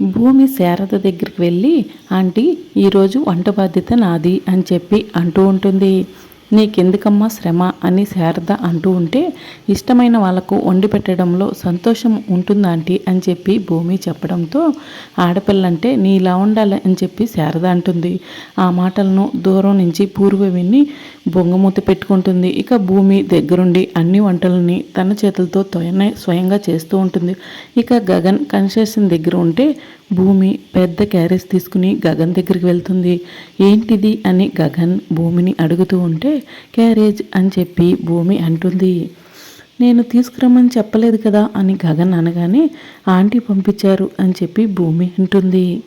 భూమి శారద దగ్గరికి వెళ్ళి ఆంటీ ఈరోజు వంట బాధ్యత నాది అని చెప్పి అంటూ ఉంటుంది. నీకెందుకమ్మా శ్రమ అని శారద అంటూ ఉంటే ఇష్టమైన వాళ్ళకు వండి పెట్టడంలో సంతోషం ఉంటుందంటీ అని చెప్పి భూమి చెప్పడంతో ఆడపిల్లంటే నీలా ఉండాలి అని చెప్పి శారద అంటుంది. ఆ మాటలను దూరం నుంచి పూర్వ విని బొంగమూత పెట్టుకుంటుంది. ఇక భూమి దగ్గరుండి అన్ని వంటలని తన చేతులతో తొయనే స్వయంగా చేస్తూ ఉంటుంది. ఇక గగన్ కన్స్ట్రక్షన్ దగ్గర ఉంటే భూమి పెద్ద క్యారేజ్ తీసుకుని గగన్ దగ్గరికి వెళ్తుంది. ఏంటిది అని గగన్ భూమిని అడుగుతూ ఉంటే క్యారేజ్ అని చెప్పి భూమి అంటుంది. నేను తీసుకురమ్మని చెప్పలేదు కదా అని గగన్ అనగానే ఆంటీ పంపించారు అని చెప్పి భూమి అంటుంది.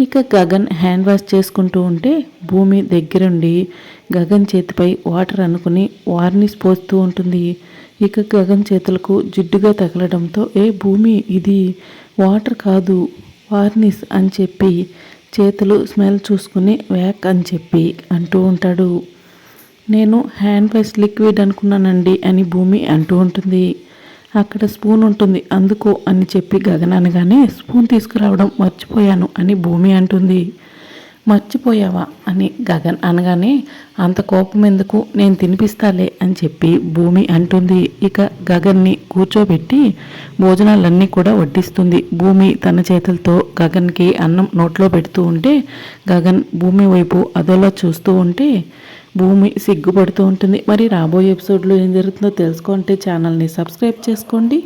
ఇక గగన్ హ్యాండ్ వాష్ చేసుకుంటూ ఉంటే భూమి దగ్గరుండి గగన్ చేతిపై వాటర్ అనుకుని వార్నిష్ పోస్తూ ఉంటుంది. ఇక గగన్ చేతులకు జిడ్డుగా తగలడంతో ఏ భూమి ఇది? వాటర్ కాదు. వార్నిస్ అని చెప్పి చేతులు స్మెల్ చూసుకుని వ్యాక్ అని చెప్పి అంటూ ఉంటాడు. నేను హ్యాండ్ వాష్ లిక్విడ్ అనుకున్నానండి అని భూమి అంటూ ఉంటుంది. అక్కడ స్పూన్ ఉంటుంది. అందుకో అని చెప్పి గగన్ అనగానే స్పూన్ తీసుకురావడం మర్చిపోయాను అని భూమి అంటుంది. మర్చిపోయావా అని గగన్ అనగానే అంత కోపం ఎందుకు నేను తినిపిస్తాలే అని చెప్పి భూమి అంటుంది. ఇక గగన్ని కూర్చోబెట్టి భోజనాలన్నీ కూడా వడ్డిస్తుంది. భూమి తన చేతులతో గగన్కి అన్నం నోట్లో పెడుతూ ఉంటే గగన్ భూమి వైపు అదోలా చూస్తూ ఉంటే భూమి సిగ్గుపడుతూ ఉంటుంది. మరి రాబోయే ఎపిసోడ్లో ఏం జరుగుతుందో తెలుసుకుంటే ఛానల్ని సబ్స్క్రైబ్ చేసుకోండి.